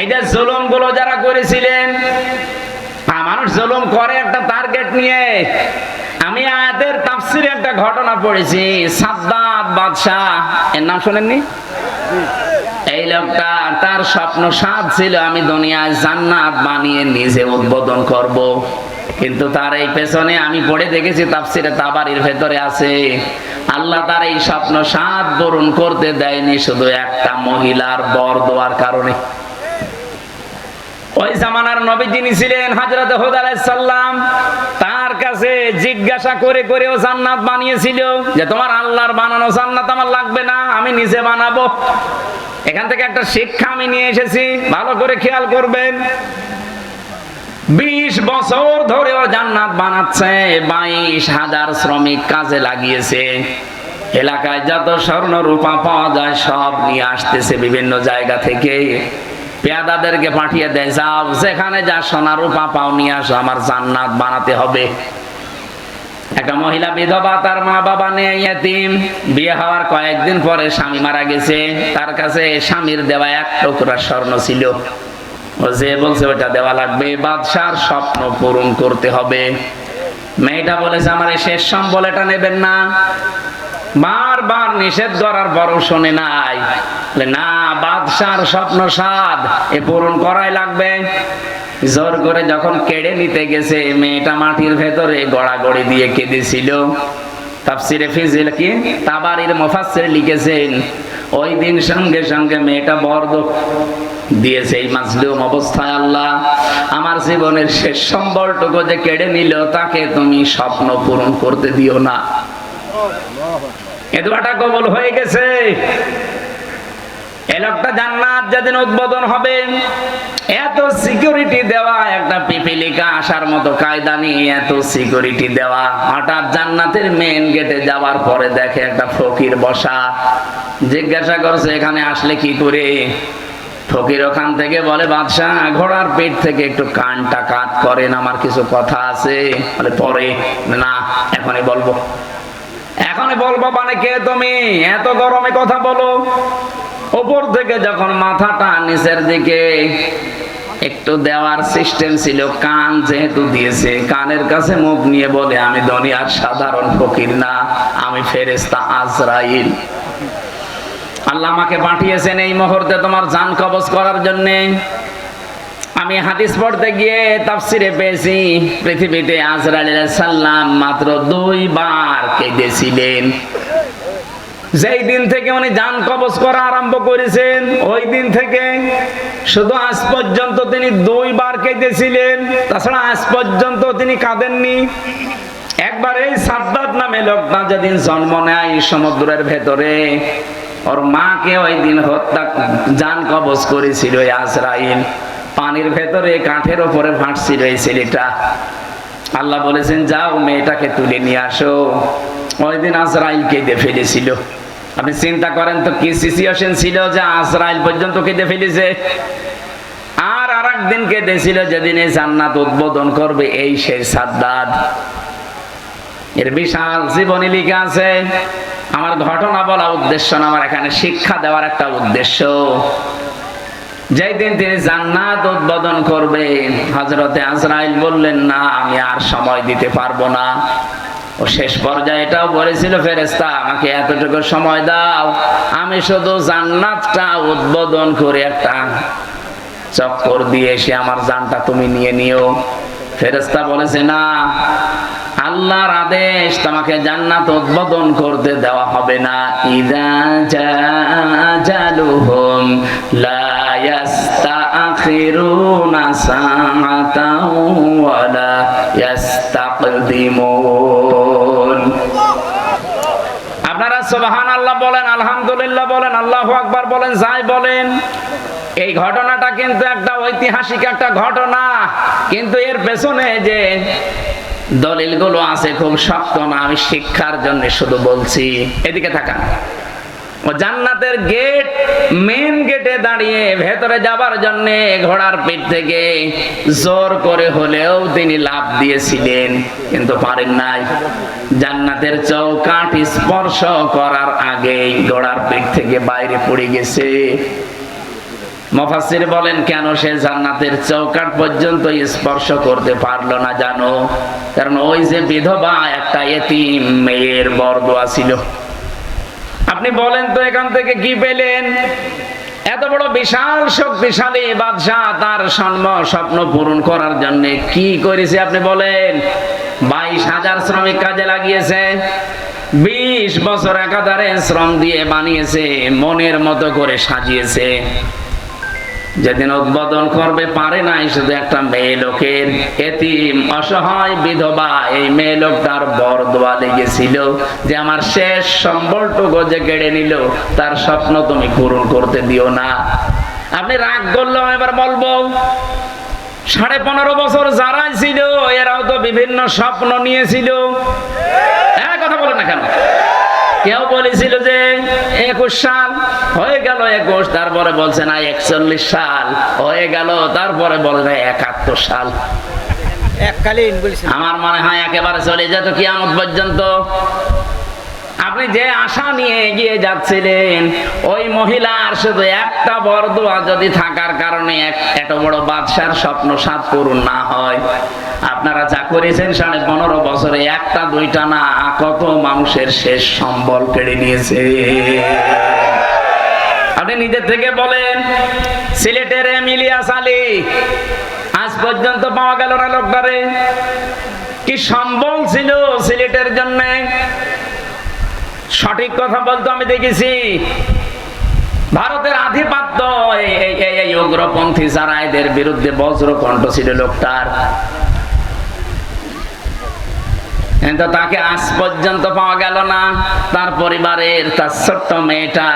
এই যে জুলুমগুলো যারা করেছিলেন মানুষ জুলুম করে একটা টার্গেট নিয়ে। আমি আয়াতের তাফসিরে একটা ঘটনা পড়েছি, সাদ্দাত বাদশাহ, এর নাম শোনেননি? এই লোকটা তার স্বপ্ন সাত ছিল, আমি দুনিয়ায় জান্নাত বানিয়ে নিজে উদ্বোধন করব। কিন্তু তার এই পেছনে আমি পড়ে দেখেছি, তাফসিরে তাবারির ভেতরে আছে, আল্লাহ তার এই স্বপ্ন সাত পূরণ করতে দেয়নি, শুধু একটা মহিলার বর দেওয়ার কারণে। ওই জামানার নবী যিনি ছিলেন হযরত হুদ আলাইহিস সালাম, তার কাছে জিজ্ঞাসা করে করে ও জান্নাত বানিয়েছিল যে তোমার আল্লাহর বানানো জান্নাত আমার লাগবে না, আমি নিজে বানাবো। এখান থেকে একটা শিক্ষা আমি নিয়ে এসেছি, ভালো করে খেয়াল করবেন। বিশ বছর ধরে ও জান্নাত বানাচ্ছে, বাইশ হাজার শ্রমিক কাজে লাগিয়েছে। এলাকায় যত স্বর্ণ রূপা পাওয়া যায় সব নিয়ে আসতেছে বিভিন্ন জায়গা থেকে। পেয়াদাদেরকে পাঠিয়ে দেয়, যাও, যেখানে যা সোনা রূপা পাও নিয়ে আসো, আমার জান্নাত বানাতে হবে। একটা মহিলা বিধবা, তার মা বাবা নেই বিয়ে হওয়ার কয়েকদিন পরে স্বামী মারা গেছে। তার কাছে স্বামীর দেওয়া এক টুকরা স্বর্ণ ছিল। ও যে বলছে ওটা দেওয়া লাগবে। বাদশার স্বপ্ন পূরণ করতে হবে। মেয়েটা বলেছে, আমার এই শেষ সম্বল এটা নেবেন না। বারবার নিষেধ করার পরও শোনে নাই। না, বাদশার স্বপ্ন সাদ, এ পূরণ করাই লাগবে। জোর করে যখন কেড়ে নিতে গেছে, মেয়েটা মাটির ভেতরে গড়াগড়ি দিয়ে কেঁদেছিল। কি? লিখেছেন, ওই দিন সঙ্গে সঙ্গে মেয়েটা বর্দ দিয়েছে এই মাজলুম অবস্থায় আল্লাহ। আমার জীবনের শেষ সম্বলটুকু যে কেড়ে নিল, তাকে তুমি স্বপ্ন পূরণ করতে দিও না। এ দোয়াটা কবল হয়ে গেছে। এই লোকটা জান্নাত যেদিন উদ্বোধন হবে, এত সিকিউরিটি দেওয়া, একটা পিপিলিকা আসার মতো কায়দা নিয়ে এত সিকিউরিটি দেওয়া। হঠাৎ জান্নাতের মেন গেটে যাওয়ার পরে দেখে একটা ফকির বসা। জিজ্ঞাসা করছে, এখানে আসলে কি করে? ফকির ওখান থেকে বলে, বাদশাহ, ঘোড়ার পেট থেকে একটু কানটা কাত করেন, আমার কিছু কথা আছে। বলে, পরে। না, এখনই বলব। এখনই বলব মানে কে তুমি? এত গরমে কথা বলো। ওপর থেকে যখন মাথাটা নিচের দিকে একটু দেওয়ার সিস্টেম ছিল, কান যেহেতু দিয়েছে, কানের কাছে মুখ নিয়ে বলে, আমি দুনিয়ার সাধারণ ফকির না, আমি ফেরেস্তা আজরাইল। আল্লাহ আমাকে পাঠিয়েছেন এই মুহূর্তে তোমার জান কবজ করার জন্যে। আমি হাদিস পড়তে গিয়ে তাফসিরে পেয়েছি, পৃথিবীতে আজরাইল আলাইহিস সালাম মাত্র দুইবার কেঁদেছিলেন। যেই দিন থেকে উনি যান কবজ করা আরম্ভ করেছেন, ওই দিন থেকে শুধু আজ পর্যন্ত তিনি দুইবার কেঁদেছিলেন। তাছাড়া আজ পর্যন্ত তিনি কাঁদেননি। একবার এই সাদ্দাত নামে লোকটা যেদিন জন্ম নেয় সমুদ্রের ভেতরে, ওর মাকে ওই দিন হত্যা, যান কবজ করেছিল আজরাইল। পানির ভেতরে কাঠের ওপরে ভাসছিল এই ছেলেটা। আল্লাহ বলেছেন, যাও মেয়েটাকে তুলে নিয়ে আসো। ওই দিন আজরাইল কেঁদে ফেলেছিল। আপনি চিন্তা করেন তো, কি সিচুয়েশন ছিল যে আজরাইল পর্যন্ত কেঁদে ফেলেছে? আর আর একদিন কেঁদেছিল, যেদিন এই জান্নাত উদ্বোধন করবে, এই সেই সাদ্দাদ এর বিশাল জীবনী লিখে আছে, আমার ঘটনা বলা উদ্দেশ্য না, আমার এখানে শিক্ষা দেওয়ার একটা উদ্দেশ্য। যেই দিন তিনি জান্নাত উদ্বোধন করবেন হজরতে আজরাইল বললেন, না, আমি আর সময় দিতে পারব না। ও শেষ পর্যায়ে এটাও বলেছিল ফেরেস্তা আমাকে এতটুকু সময় দাও, আমি শুধু জান্নাতটা উদ্বোধন করে, একটা চক্কর দিয়ে এসে আমার জানটা তুমি নিয়ে নিও। ফেরেস্তা বলেছে, না, আল্লাহর আদেশ তোমাকে জান্নাত উদ্বোধন করতে দেওয়া হবে না। ইদা জালুহুম লা ওয়ালা ইয়াস্তাকদিমুন আপনারা বলেন, আলহামদুলিল্লাহ বলেন আকবার বলেন, যাই বলেন। এই ঘটনাটা কিন্তু একটা ঐতিহাসিক একটা ঘটনা। কিন্তু এর পেছনে যে দলিলগুলো আছে, খুব শক্ত না, আমি শিক্ষার জন্য শুধু বলছি। এদিকে থাকান ও জান্নাতের গেট মেন গেটে দাঁড়িয়ে ভেতরে যাবার জন্য ঘোড়ার পিঠ থেকে জোর করে হলেও তিনি লাভ দিয়েছিলেন, কিন্তু পারেন নাই। জান্নাতের চৌকাঠ স্পর্শ করার আগেই ঘোড়ার পিঠ থেকে বাইরে পড়ে গেছে। মফাসির বলেন, কেন সে জান্নাতের চৌকাট পর্যন্ত স্পর্শ করতে পারল না জানো? কারণ ওই যে বিধবা একটা এতিম মেয়ের বরদোয়া ছিল। আপনি বলেন তো এখান থেকে কি পেলেন? এত বড় বিশাল শক্তিশালী বাদশাহ তার স্বপ্ন স্বপ্ন পূরণ করার জন্য কি করেছে আপনি বলেন? বাইশ হাজার শ্রমিক কাজে লাগিয়েছে, বিশ বছর একাধারে শ্রম দিয়ে বানিয়েছে, মনের মতো করে সাজিয়েছে। যেদিন উদ্বোধন করবে পারে নাই শুধু একটা মেয়ে লোকের। এতিম, অসহায় বিধবা এই মেয়ে লোকটার বর দোয়া লেগেছিল যে আমার শেষ সম্বলটুকু যে কেড়ে নিল, তার স্বপ্ন তুমি পূরণ করতে দিও না। আপনি রাগ করলেও এবার বলব, সাড়ে পনেরো বছর যারা ছিল, এরাও তো বিভিন্ন স্বপ্ন নিয়েছিল। হ্যাঁ কথা বলেন না কেন? কেউ বলেছিল যে একুশ সাল হয়ে গেল একুশ তারপরে বলছে না একচল্লিশ সাল হয়ে গেল তারপরে বলে না একাত্তর সাল। এককালীন আমার মনে হয় একেবারে চলে যেত কিয়ামত পর্যন্ত। আপনি যে আশা নিয়ে এগিয়ে যাচ্ছিলেন ওই মহিলার শুধু একটা বরদোয়া যদি থাকার কারণে এত বড় বাদশার স্বপ্ন সাত পূরণ না হয়। আপনারা যা করেছেন সাড়ে পনেরো বছরে, একটা, দুইটা না, কত মানুষের শেষ সম্বল কেড়ে নিয়েছে। আপনি নিজের থেকে বলেন, সিলেটের এমিলিয়াস আলী আজ পর্যন্ত পাওয়া গেল না লোকটারে? কি সম্বল ছিল সিলেটের জন্য? সঠিক কথা বলতো আমি দেখেছি, ভারতের আধিপত্য এই উগ্রপন্থী যারা এদের বিরুদ্ধে বজ্রকণ্ঠ ছিল লোকটার। কিন্তু তাকে আজ পর্যন্ত পাওয়া গেল না। তার পরিবারের তার ছোট্ট মেয়েটা।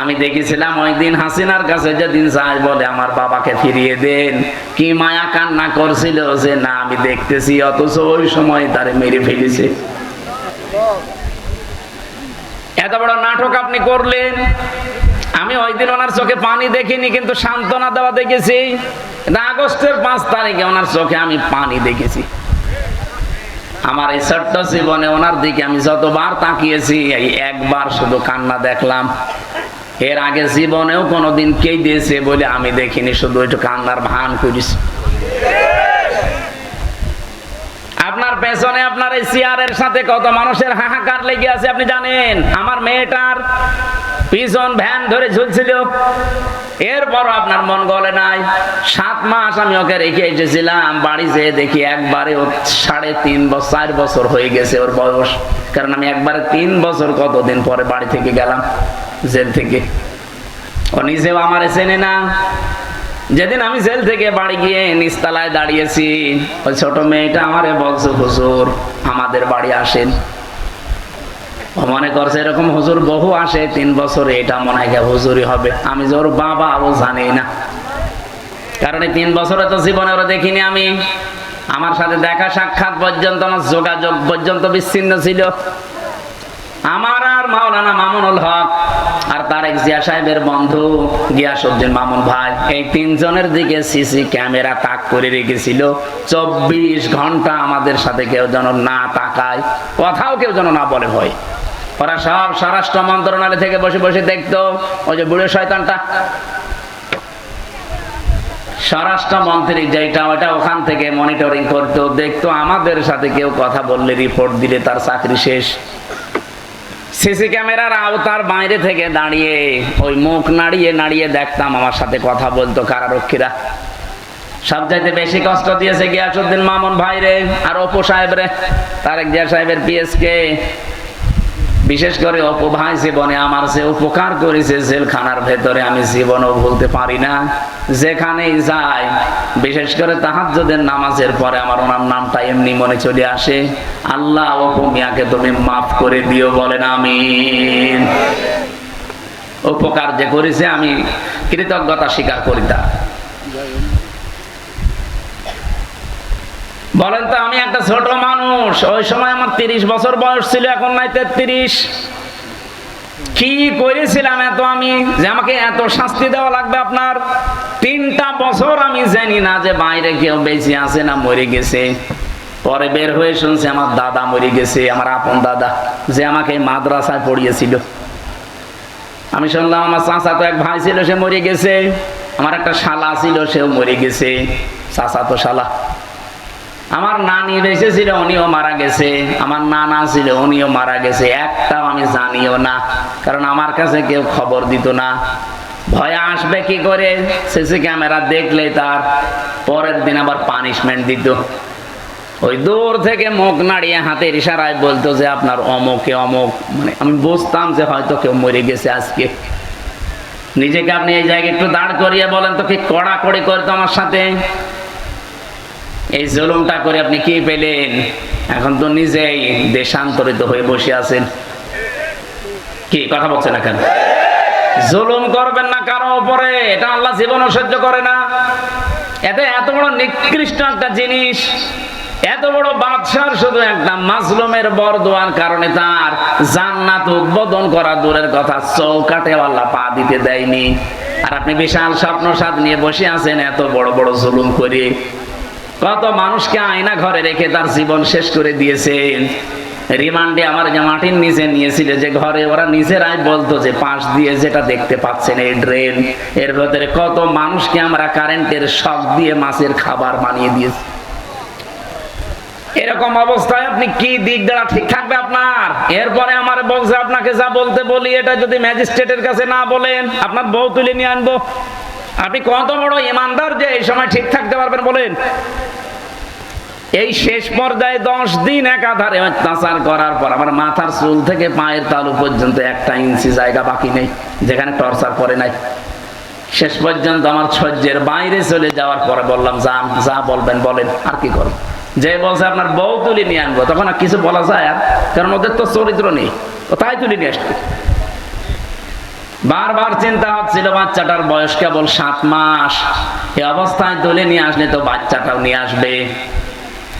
আমি দেখেছিলাম ওই দিন হাসিনার কাছে যেদিন যায় বলে, আমার বাবাকে ফিরিয়ে দেন। কি মায়া কান্না করছিল যে, না, আমি দেখতেছি, অথচ ওই সময় তারে মেরে ফেলেছে। এত বড় নাটক আপনি করলেন। আমি ওই দিন ওনার চোখে পানি দেখিনি, কিন্তু সান্ত্বনা দেওয়া দেখেছি। আগস্টের পাঁচ তারিখে ওনার চোখে আমি পানি দেখেছি। আমার এই ছোট্ট জীবনে ওনার দিকে আমি যতবার তাকিয়েছি, এই একবার শুধু কান্না দেখলাম। এর আগে জীবনেও কোনোদিন কে দিয়েছে বলে আমি দেখিনি, শুধু একটু কান্নার ভান করিস আপনার পেছনে আপনার এই চেয়ারের সাথে কত মানুষের হাহাকার লেগে আছে, আপনি জানেন? আমার মেয়েটার পিছন ভ্যান ধরে ঝুলছিল। এরপর আপনার মন গলে নাই। সাত মাস আমি ওকে রেখে এসেছিলাম, বাড়ি যেয়ে দেখি একবারে সাড়ে তিন বছর, চার বছর হয়ে গেছে ওর বয়স। কারণ আমি একবারে তিন বছর কতদিন পরে বাড়ি থেকে গেলাম, জেল থেকে। ও নিজেও আমার চেনে না। যেদিন আমি জেল থেকে বাড়ি গিয়ে নিস্তালায় দাঁড়িয়েছি, ওই ছোট মেয়েটা আমারে বলছে, হুজুর, আমাদের বাড়ি আসেন। মনে করছে এরকম হুজুর বহু আসে, তিন বছরে এটা মনে হয় হুজুরি হবে। আমি যে ওর বাবা, ও জানি না। কারণ এই তিন বছরে তো জীবনে ওরা দেখিনি আমি। আমার সাথে দেখা সাক্ষাৎ পর্যন্ত, আমার যোগাযোগ পর্যন্ত বিচ্ছিন্ন ছিল। আমার আর মাওলানা মামুনুল হক আর তারেক জিয়া সাহেবের বন্ধু গিয়াসুদ্দিন মামুন ভাই, এই তিনজনের দিকে সিসি ক্যামেরা তাক করে রেখেছিল। চব্বিশ ঘণ্টা আমাদের সাথে কেউ যেন না তাকায়। কথাও কেউ যেন না বলে ভয়। ওরা সব স্বরাষ্ট্র মন্ত্রণালয় থেকে বসে বসে দেখতো, ওই যে বুড়ো শয়তানটা। স্বরাষ্ট্রমন্ত্রী যেটা ওটা ওখান থেকে মনিটরিং করতো, দেখতো আমাদের সাথে কেউ কথা বললে রিপোর্ট দিলে তার চাকরি শেষ। সিসি ক্যামেরার আওতার বাইরে থেকে দাঁড়িয়ে, ওই মুখ নাড়িয়ে নাড়িয়ে দেখতাম আমার সাথে কথা বলতো কারারক্ষীরা। সবচাইতে বেশি কষ্ট দিয়েছে গিয়াসুদ্দিন মামুন ভাইরে আর অপু সাহেব রে তারেক জিয়া সাহেবের পিএসকে। বিশেষ করে অপু ভাই জীবনে আমার যে উপকার করেছে জেলখানার ভেতরে আমি জীবনও ভুলতে পারি না। যেখানেই যাই, বিশেষ করে তাহাজ্জুদের নামাজের পরে আমার ওনার নামটা এমনি মনে চলে আসে, আল্লাহ অপু মিয়াকে তুমি মাফ করে দিও, বলেন আমি উপকার যে করেছে আমি কৃতজ্ঞতা স্বীকার করি তা। বলেন তো, আমি একটা ছোট মানুষ। ওই সময় আমার তিরিশ বছর বয়স ছিল, এখন নাই তেত্রিশ। কি করেছিলাম এত আমি? যে আমাকে এত শাস্তি দেওয়া লাগবে আপনার? তিনটা বছর আমি জানি না যে বাইরে কেউ বেঁচে আছে না মরে গেছে। পরে বের হয়ে শুনছি আমার দাদা মরে গেছে, আমার আপন দাদা, যে আমাকে মাদ্রাসায় পড়িয়েছিল। আমি শুনলাম আমার চাচা তো এক ভাই ছিল, সে মরে গেছে। আমার একটা শালা ছিল, সেও মরে গেছে। চাচা তো শালা। আমার নানি বেঁচে ছিল উনিও মারা গেছে। আমার নানা ছিল, উনিও মারা গেছে। একটাও আমি জানিও না, কারণ আমার কাছে কেউ খবর দিত না। ভয় আসবে কি করে? সিসি ক্যামেরা দেখলে তার। পরের দিন আবার পানিশমেন্ট দিত। ওই দূর থেকে মুখ নাড়িয়ে হাতের ইশারায় বলতো যে, আপনার অমকে অমক। মানে আমি বুঝতাম যে হয়তো কেউ মরে গেছে আজকে। নিজেকে আপনি এই জায়গায় একটু দাঁড় করিয়ে বলেন তো কি কড়াকড়ি করতো আমার সাথে? এই জুলুমটা করে আপনি কি পেলেন? এখন তো নিজেই দেশান্তরিত হয়ে বসে আছেন। কি, কথা বলছেন না কেন? জুলুম করবেন না কারও উপরে, এটা আল্লাহ জীবনও সহ্য করে না। এতে এত বড় নিকৃষ্ট একটা জিনিস, এত বড় বাদশার শুধু একটা মাজলুমের বরদোয়ার কারণে তার জান্নাত উদ্বোধন করা দূরের কথা চৌকাটে আল্লাহ পা দিতে দেয়নি। আর আপনি বিশাল স্বপ্ন সাদ নিয়ে বসে আছেন এত বড় বড় জুলুম করে। কত মানুষকে আয়না ঘরে রেখে তার জীবন শেষ করে দিয়েছেন রিমান্ডে আমার মাটির নিচে নিয়েছিল, যে ঘরে ওরা নিজেরাই বলতো যে পাশ দিয়ে যেটা দেখতে পাচ্ছেন এই ড্রেন, এর ভেতরে কত মানুষকে আমরা কারেন্টের শক দিয়ে মাছের খাবার বানিয়ে দিয়েছি। এরকম অবস্থায় আপনি কি দিক দ্বারা ঠিক থাকবে আপনার? এরপরে আমার বলছে আপনাকে যা বলতে বলি, এটা যদি ম্যাজিস্ট্রেটের কাছে না বলেন, আপনার বউ তুলে নিয়ে আনব। আপনি কত বড় ইমানদার যে এই সময় ঠিক থাকতে পারবেন বলেন? এই শেষ পর্যায়ে দশ দিন একাধারে অত্যাচার করার পর আমার মাথার চুল থেকে পায়ের তালু পর্যন্ত একটা ইঞ্চি জায়গা বাকি নেই, যেখানে টর্চার করে নাই। শেষ পর্যন্ত আমার সহ্যের বাইরে চলে যাওয়ার পরে বললাম, যা যা বলবেন, বলেন, আর কি করব? যে বলছে, আপনার বউ তুলে নিয়ে আনব। তখন আর কিছু বলা যায় আর কারণ ওদের তো চরিত্র নেই। তাই তুলে নিয়ে আসবে। বারবার চিন্তা হচ্ছিল বাচ্চাটার বয়স কেবল সাত মাস। এ অবস্থায় তুলে নিয়ে আসলে তো বাচ্চাটাও নিয়ে আসবে।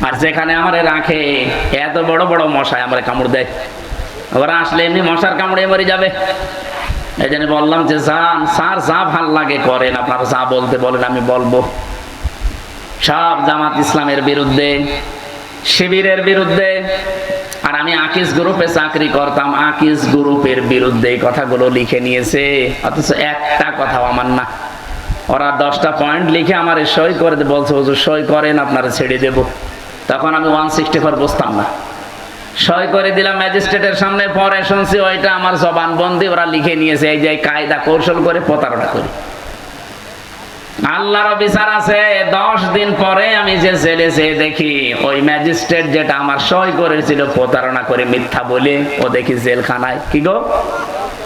আর যেখানে আমারে রাখে এত বড় বড় মশায় আমার কামড় দেয়। ওরা আসলে এমনি মশার কামড়ে মরে যাবে। এই জন্য বললাম যে যান স্যার যা ভালো লাগে করেন, আপনারা যা বলতে বলেন আমি বলব। সব জামাত ইসলামের বিরুদ্ধে, শিবিরের বিরুদ্ধে আর আমি আকিস গ্রুপে চাকরি করতাম, আকিস গ্রুপের বিরুদ্ধে এই কথাগুলো লিখে নিয়েছে। অথচ একটা কথাও আমার না। ওরা দশটা পয়েন্ট লিখে আমার সই করে বলছে, হুজুর, সই করেন, আপনারা ছেড়ে দেব। তখন আমি ওয়ান সিক্সটি ফোর বসতাম না। সই করে দিলাম ম্যাজিস্ট্রেটের সামনে, পরে শুনছি ওইটা আমার জবানবন্দি, ওরা লিখে নিয়েছে, এই যে কায়দা কৌশল করে প্রতারণা করি। আল্লাহর বিচার আছে, দশ দিন পরে আমি যে জেলে যেয়ে দেখি, ওই ম্যাজিস্ট্রেট যেটা আমার সই করেছিল, প্রতারণা করে মিথ্যা বলে, ও দেখি জেলখানায়। কি গো?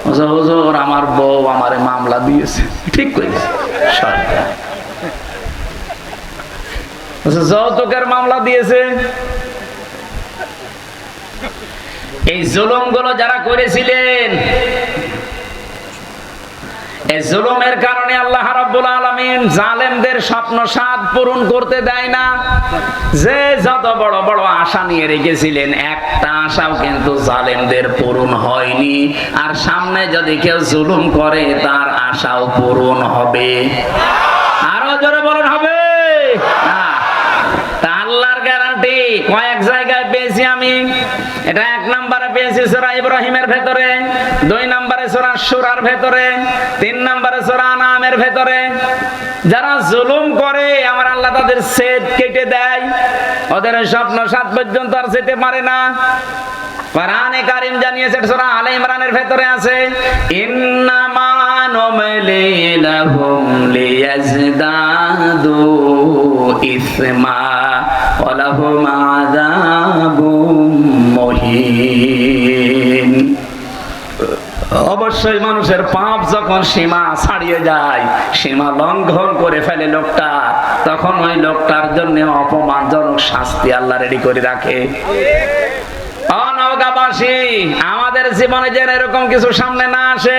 হুজুর, আমার বউ আমারে মামলা দিয়েছে। ঠিক করেছে। যৌতুকের মামলা দিয়েছে। এই জুলুমগুলো যারা করেছিলেন এই জুলুমের কারণে আল্লাহ রাব্বুল আলামিন জালেমদের স্বপ্ন সাদ পূরণ করতে দেয় না। যে যত বড় বড় আশা নিয়ে রেখেছিলেন, একটা আশাও কিন্তু জালেমদের পূরণ হয়নি। আর সামনে যদি কেউ জুলুম করে, তার আশাও পূরণ হবে। আরও জোরে বলেন, হবে। আল্লাহর কয়েক জায়গায় পেয়েছি আমি। এটা এক নম্বরে পেয়েছি সোরা ইব্রাহিমের ভেতরে, দুই নম্বরে সোরা সুরার ভেতরে, তিন নম্বরে সোরা নামের ভেতরে। যারা জুলুম করে, আমার আল্লাহ তাদের সেদ কেটে দেয়। ওদের স্বপ্ন সাত পর্যন্ত আর যেতে পারে না। কোরআনে কারিম জানিয়েছে, সূরা আলে ইমরানের ভেতরে আছে, ইন্নামা নুমলি লাহুম লিয়াজদাদু অবশ্যই মানুষের পাপ যখন সীমা ছাড়িয়ে যায়, সীমা লঙ্ঘন করে ফেলে লোকটা, তখন ওই লোকটার জন্য অপমানজনক শাস্তি আল্লাহ রেডি করে রাখে। অনৌকাবাসী আমাদের জীবনে যেন এরকম কিছু সামনে না আসে।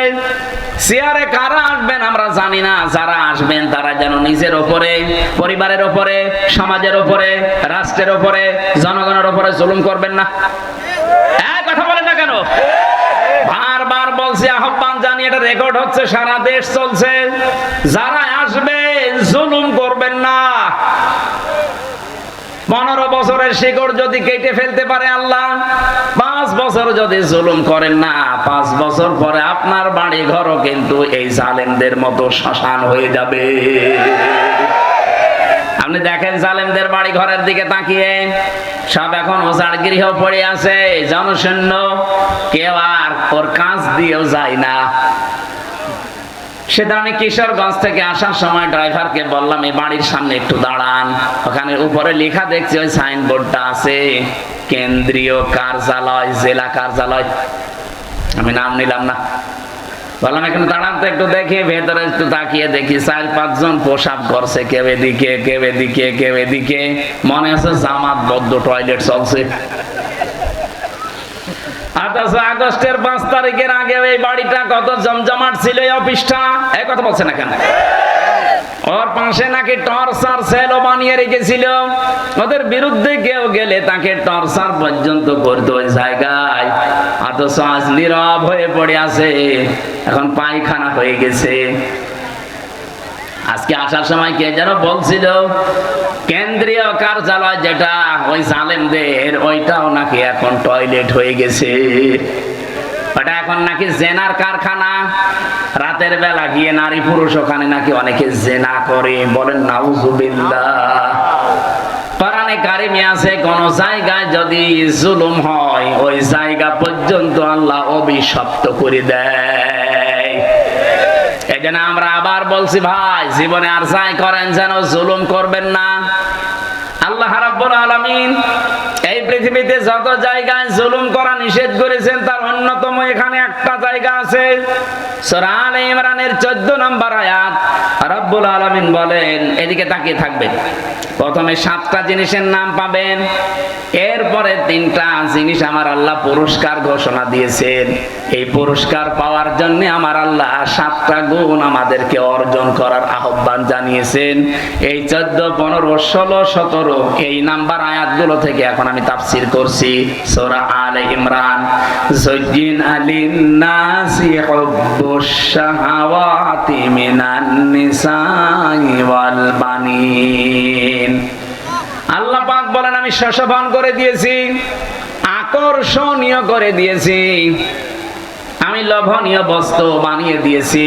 চেয়ারে কারা আসবেন আমরা জানি না, যারা আসবেন তারা যেন নিজের ওপরে, পরিবারের ওপরে, সমাজের ওপরে, রাষ্ট্রের ওপরে, জনগণের ওপরে জুলুম করবেন না। কথা বলেন না কেন? বারবার বলছি, আহ্বান জানি এটা রেকর্ড হচ্ছে, সারা দেশ চলছে। যারা আসবে, জুলুম করবেন না। পনেরো বছরের শিকড় যদি কেটে ফেলতে পারে আল্লাহ বছর যদি জুলুম করেন না, পাঁচ বছর পরে আপনার বাড়ি ঘরও কিন্তু এই জালেমদের মতো শ্মশান হয়ে যাবে। আপনি দেখেন জালেমদের বাড়ি ঘরের দিকে তাকিয়ে, সব এখন ওজার গৃহ পড়ে আছে, জনশূন্য, কেউ আর ওর কাজ দিয়েও যায় না। সেটা আমি কিশোরগঞ্জ থেকে আসার সময় ড্রাইভারকে বললাম, এই বাড়ির সামনে একটু দাঁড়ান। ওখানে উপরে লেখা দেখছি, ওই সাইনবোর্ডটা আছে। কেন্দ্রীয় কার্যালয়, জেলা কার্যালয়। আমি নাম নিলাম না। বললাম, এখানে দাঁড়ান তো, একটু দেখি, ভেতরে একটু তাকিয়ে দেখি। চার, পাঁচজন পোশাক করছে, কেউ এদিকে কেউ এদিকে কেউ এদিকে। মনে আছে জামাত, বদ্ধ টয়লেট চলছে। আগস্টের পাঁচ তারিখের আগে এই বাড়িটা কত জমজমাট ছিল এই অফিসটা? এই কথা বলছে না কেন? ওর পাশে নাকি টর্চার সেলও বানিয়ে রেখেছিল? ওদের বিরুদ্ধে কেউ গেলে তাকে টর্চার পর্যন্ত করতো ওই জায়গায়। অথচ আজ নীরব হয়ে পড়ে আছে। এখন পায়খানা হয়ে গেছে। আজকে আসার সময় কে যেন বলছিল, কেন্দ্রীয় কার্যালয় যেটা, ওই জালেমদের, ওইটাও নাকি এখন টয়লেট হয়ে গেছে। ওটা এখন নাকি জেনার কারখানা। রাতের বেলা গিয়ে নারী পুরুষ ওখানে নাকি অনেকে জেনা করে, বলেন নাউজুবিল্লাহ ওই জায়গা পর্যন্ত আল্লাহ অভিশপ্ত করে আমরা আবার বলছি, ভাই, জীবনে আর জুলুম করবেন না। আল্লাহ রাব্বুল আলামিন এই পৃথিবীতে যত জায়গায় জুলুম করা নিষেধ করেছেন, তার অন্যতম এখানে একটা জায়গা আছে। সূরা ইমরানের 14 নম্বর আয়াত। রাব্বুল আলামিন বলেন, এদিকে তাকিয়ে থাকবেন। প্রথমে সাতটা জিনিসের নাম পাবেন। এরপরে তিনটা জিনিস আমার আল্লাহ পুরস্কার ঘোষণা দিয়েছেন। এই পুরস্কার পাওয়ার জন্য আমার আল্লাহ সাতটা গুণ আমাদেরকে অর্জন করার আহ্বান জানিয়েছেন। এই চোদ্দ, পনেরো, ষোলো, সতেরো এই নাম্বার আয়াতগুলো থেকে এখন আমি তাফসির করছি, সোরা আল ইমরান। জিন আলিন নাসি হুব্বুশ শাহাওয়াতি মিনান নিসাই ওয়াল বানিন আল্লাহ পাক বলেন, আমি শশবান করে দিয়েছি, আকর্ষণীয় করে দিয়েছি। আমি লোভনীয় বস্তু বানিয়ে দিয়েছি,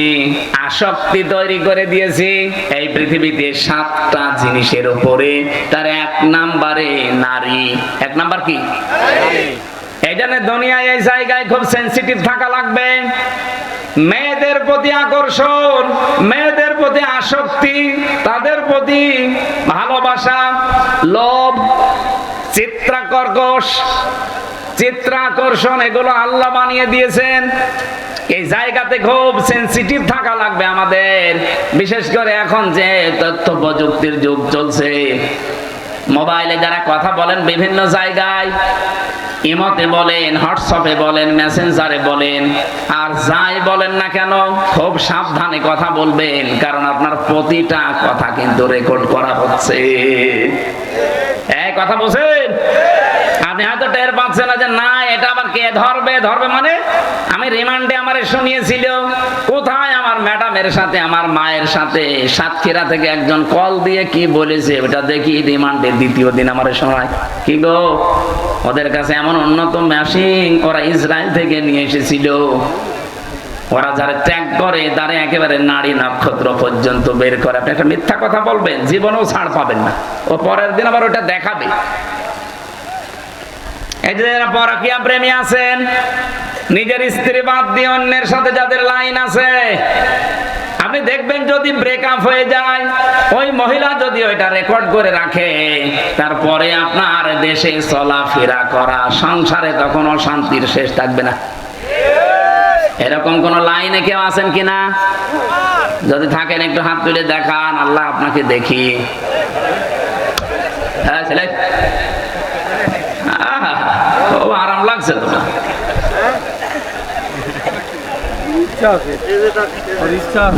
আসক্তি তৈরি করে দিয়েছি। এই পৃথিবীতে সাতটা জিনিসের উপরে তার এক নাম্বারে নারী। এক নাম্বার কি? এই জন্য দুনিয়ায় এই জায়গায় খুব সেন্সিটিভ থাকা লাগবে। মেয়েদের প্রতি আকর্ষণ, মেয়েদের প্রতি আসক্তি, তাদের প্রতি ভালোবাসা, লোভ, চিত্রাকর্কশ চিত্রাকর্ষণ, এগুলো আল্লাহ বানিয়ে দিয়েছেন। এই জায়গাতে খুব সেন্সিটিভ থাকা লাগবে আমাদের। বিশেষ করে এখন যে তথ্য প্রযুক্তির যুগ চলছে। মোবাইলে যারা কথা বলেন বিভিন্ন জায়গায়, ইমতে বলেন, হোয়াটসঅ্যাপে বলেন, মেসেঞ্জারে বলেন, আর যাই বলেন না কেন, খুব সাবধানে কথা বলবেন, কারণ আপনার প্রতিটা কথা কিন্তু রেকর্ড করা হচ্ছে। এই কথা বলছেন? আপনি হয়তো টের পাচ্ছেন না যে না, এটা আবার কে ধরবে? ধরবে মানে? আমি রিমান্ডে আমার শুনিয়েছিল, কোথায় আমার ম্যাডামের সাথে, আমার মায়ের সাথে? সাতক্ষীরা থেকে একজন কল দিয়ে কি বলেছে? ওটা দেখি রিমান্ডে দ্বিতীয় দিন আমার শোনায়। কি গো? ওদের কাছে এমন উন্নত মেশিন ওরা ইসরায়েল থেকে নিয়ে এসেছিল। ওরা যারা ত্যাগ করে, তারা একেবারে নারী নক্ষত্র পর্যন্ত বের করে। আপনি একটা মিথ্যা কথা বলবেন, জীবনেও ছাড় পাবেন না। ও পরের দিন আবার ওটা দেখাবে। নিজের স্ত্রী বাদ দিয়ে অন্যের সাথে যাদের লাইন আছে, আপনি দেখবেন যদি ব্রেকআপ হয়ে যায়, ওই মহিলা যদি ওইটা রেকর্ড করে রাখে, তারপরে আপনার দেশে চলাফেরা করা, সংসারে তখন অশান্তির শেষ থাকবে না। এরকম কোন লাইনে কেউ আছেন কিনা যদি থাকেন একটু হাত তুলে দেখান, আল্লাহ আপনাকে দেখি। হ্যাঁ ছেলে আহা, খুব লাগছে তোমার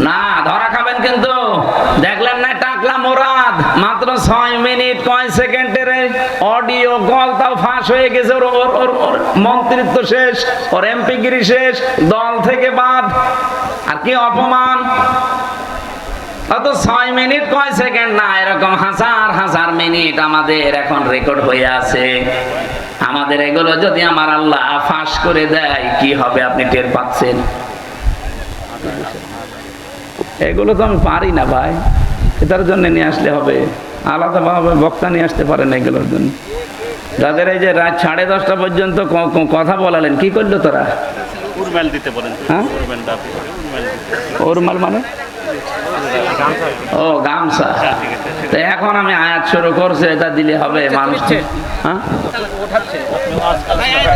না, ধরা খাবেন কিন্তু। দেখলেন না, টাকলা মোরাদ। মাত্র ছয় মিনিট, কয় সেকেন্ডের অডিও কল তাও ফাঁস হয়ে গেছে। ওর ওর ওর মন্ত্রিত্ব শেষ, ওর এমপিগিরি শেষ, দল থেকে বাদ। আর কি অপমান? অত ছয় মিনিট, কয় সেকেন্ড? না, এরকম হাজার হাজার মিনিট আমাদের এখন রেকর্ড হয়ে আছে। আমাদের এগুলো যদি আমার আল্লাহ ফাঁস করে দেয় কি হবে আপনি টের পাচ্ছেন? এগুলো তো আমি পারি না ভাই। এটার জন্য নিয়ে আসলে হবে। আলাদাভাবে বক্তা নিয়ে আসতে পারেন এগুলোর জন্য। তাদের এই যে রাত সাড়ে দশটা পর্যন্ত কথা বলালেন কি করল তোরা? উর্মেল দিতে বলেন। হ্যাঁ? উর্মেল মানে? ও গামছা। তো এখন আমি আয়াত শুরু করছি এটা দিলে হবে মানুষ হ্যাঁ ওঠাচ্ছে এই যে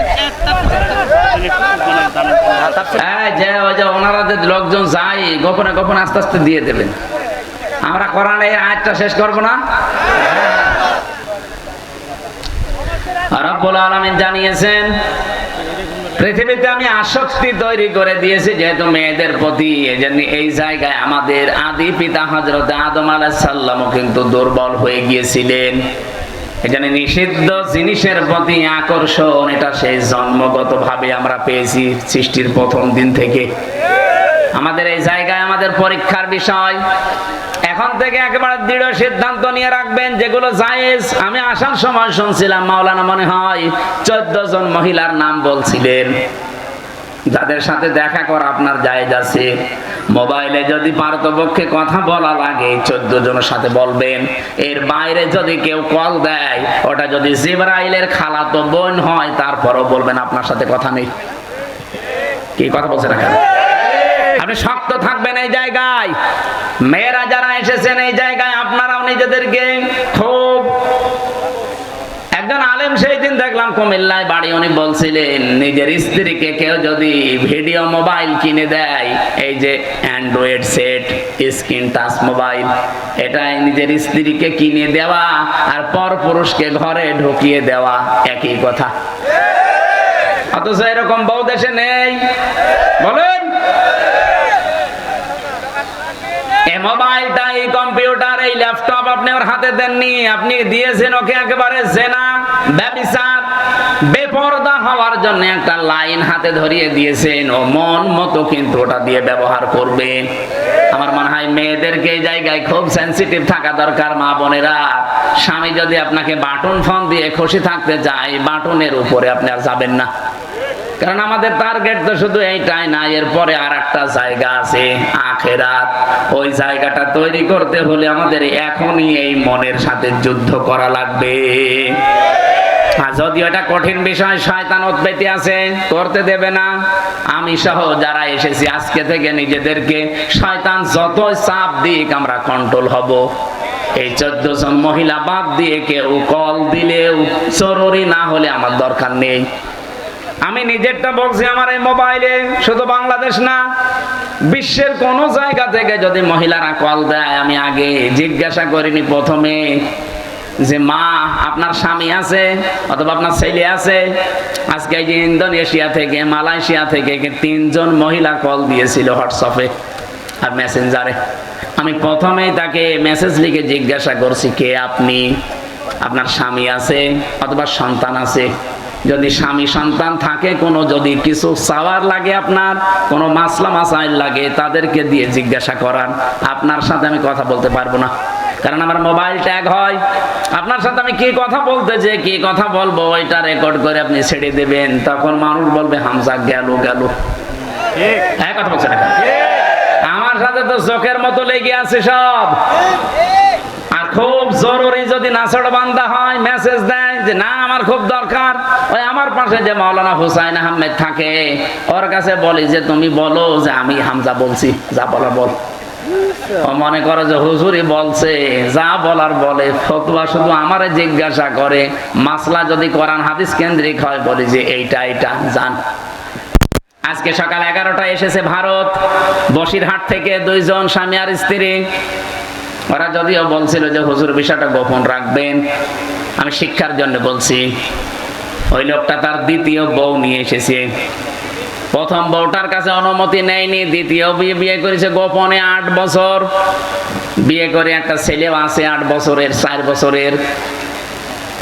ওই যে লোকজন গোপনে গোপনে আস্তে আস্তে দিয়ে দেবেন। আমরা এই শেষ করব না রব্বুল জানিয়েছেন, পৃথিবীতে আমি আসক্তি তৈরি করে দিয়েছি যেহেতু মেয়েদের প্রতি এই জায়গায় আমাদের আদি পিতা হজরত আদম আলাইসাল্লামও কিন্তু দুর্বল হয়ে গিয়েছিলেন। এখানে নিষিদ্ধ জিনিসের প্রতি আকর্ষণ, এটা সেই জন্মগত ভাবে আমরা পেয়েছি সৃষ্টির প্রথম দিন থেকে। আমাদের এই জায়গায় আমাদের পরীক্ষার বিষয়। এখন থেকে একেবারে দৃঢ় সিদ্ধান্ত নিয়ে রাখবেন, যেগুলো জায়েজ। আমি আসার সময় শুনছিলাম, মাওলানা মনে হয় চোদ্দ জন মহিলার নাম বলছিলেন। যাদের সাথে দেখা করা আপনার জায়েজ আছে। মোবাইলে যদি পারতপক্ষে কথা বলা লাগে, চোদ্দ জনের সাথে বলবেন। এর বাইরে যদি কেউ কল দেয়, ওটা যদি জিবরাইলের খালাতো বোন হয়, তারপরও বলবেন আপনার সাথে কথা নেই। কি কথা বলছে এখানে? আপনি শক্ত থাকবেন এই জায়গায়। মেয়েরা যারা এসেছেন এই জায়গায়, আপনারাও নিজেদেরকে খুব একজন আলেম সেই দিন দেখলাম কুমিল্লায় বাড়ি। উনি বলছিলেন, নিজের স্ত্রীকে কেউ যদি ভিডিও মোবাইল কিনে দেয়, এই যে Android set screen touch mobile, এটাই নিজের স্ত্রীকে কিনে দেওয়া আর পর পুরুষকে ঘরে ঢুকিয়ে দেওয়া একই কথা। অথচ এরকম বউ দেশে নেই বলেন এই মোবাইলটা এই কম্পিউটার, এই ল্যাপটপ আপনি ওর হাতে দেননি, আপনি দিয়েছেন ওকে একেবারে জেনা, ব্যবিচার, বেপরদা হওয়ার জন্য একটা লাইন হাতে ধরিয়ে দিয়েছেন। ও মন মতো কিন্তু ওটা দিয়ে ব্যবহার করবে। আমার মনে হয় মেয়েদেরকে এই জায়গায় খুব সেন্সিটিভ থাকা দরকার, মা বোনেরা। স্বামী যদি আপনাকে বাটন ফোন দিয়ে খুশি থাকতে চায়, বাটনের উপরে আপনি আর যাবেন না। কারণ আমাদের টার্গেট তো শুধু এইটাই না, এরপরে আর একটা জায়গা আছে, আখেরাত। ওই জায়গাটা তৈরি করতে হলে আমাদের এখনই এই মনের সাথে যুদ্ধ করা লাগবে। যদিও এটা কঠিন বিষয়, শয়তান উৎপত্তি আছে, করতে দেবে না। আমি সহ যারা এসেছি আজকে থেকে নিজেদেরকে শয়তান যত চাপ দিক আমরা কন্ট্রোল হব। এই চোদ্দ জন মহিলা বাদ দিয়ে কেউ কল দিলেও জরুরি না হলে আমার দরকার নেই। আমি নিজেরটা বলছি, আমার এই মোবাইলে শুধু বাংলাদেশ না, বিশ্বের কোন জায়গা থেকে যদি মহিলারা কল দেয়, আমি আগে জিজ্ঞাসা করিনি প্রথমে যে, মা, আপনার স্বামী আছে অথবা আপনার ছেলে আছে? আজকে এই যে ইন্দোনেশিয়া থেকে, মালয়েশিয়া থেকে তিনজন মহিলা কল দিয়েছিল হোয়াটসঅ্যাপে আর মেসেঞ্জারে। আমি প্রথমেই তাকে মেসেজ লিখে জিজ্ঞাসা করছি, কে আপনি? আপনার স্বামী আছে অথবা সন্তান আছে? যদি স্বামী সন্তান থাকে কোনো যদি কিছু চাওয়ার লাগে আপনার কোনো মাসলা মাসাইল লাগে তাদেরকে দিয়ে জিজ্ঞাসা করান। আপনার সাথে আমি কথা বলতে পারব না। কারণ আমার মোবাইল ট্যাগ হয়। আপনার সাথে আমি কি কথা বলতে যে কি কথা বলব ওইটা রেকর্ড করে আপনি ছেড়ে দেবেন। তখন মানুষ বলবে হামজা গেল গেল। হ্যাঁ কথা বলছেন? আমার সাথে তো চোখের মতো লেগে আছে সব। খুব জরুরি যদি নাসড় বান্দা হয় মেসেজ দেয় যে, না, আমার খুব দরকার। ওই আমার পাশে যে মাওলানা হুসাইন আহমেদ থাকে, ওর কাছে বলি যে, তুমি বলো যে, আমি হামজা বলছি, যা বলা। বল মনে করো যে হুজুরি বলছে, যা বলার বলে। ফতুয়া শুধু আমারে জিজ্ঞাসা করে, মাসলা যদি কোরআন হাদিস কেন্দ্রিক হয়, বলি যে, এইটা এইটা, জান। আজকে সকাল এগারোটা এসেছে ভারত, বসিরহাট থেকে দুইজন স্বামী আর স্ত্রী। ওরা যদিও বলছিল যে, হুজুর, বিষয়টা গোপন রাখবেন। আমি শিক্ষার জন্য বলছি, ওই লোকটা তার দ্বিতীয় বউ নিয়ে এসেছে। প্রথম বউটার কাছে অনুমতি নেয়নি, দ্বিতীয় বিয়ে বিয়ে করেছে গোপনে আট বছর। বিয়ে করে একটা ছেলেও আছে আট বছরের, চার বছরের।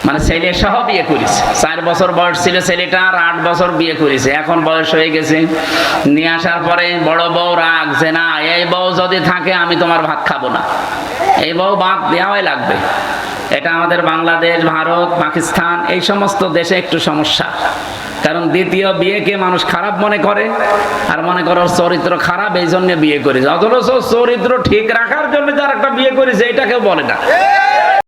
মানে ছেলে সহ বিয়ে করেছে। চার বছর বয়স ছিল ছেলেটা, আর আট বছর বিয়ে করেছে। এখন বয়স হয়ে গেছে। নিয়ে আসার পরে বড় বউ রাগ যে না এই বউ যদি থাকে, আমি তোমার ভাত খাব না। এই বউ ভাত দেওয়াই লাগবে। এটা আমাদের বাংলাদেশ, ভারত, পাকিস্তান, এই সমস্ত দেশে একটু সমস্যা। কারণ দ্বিতীয় বিয়েকে মানুষ খারাপ মনে করে, আর মনে করো চরিত্র খারাপ, এই জন্য বিয়ে করেছে। অথচ চরিত্র ঠিক রাখার জন্য যার একটা বিয়ে করেছে, এটা কেউ বলে না।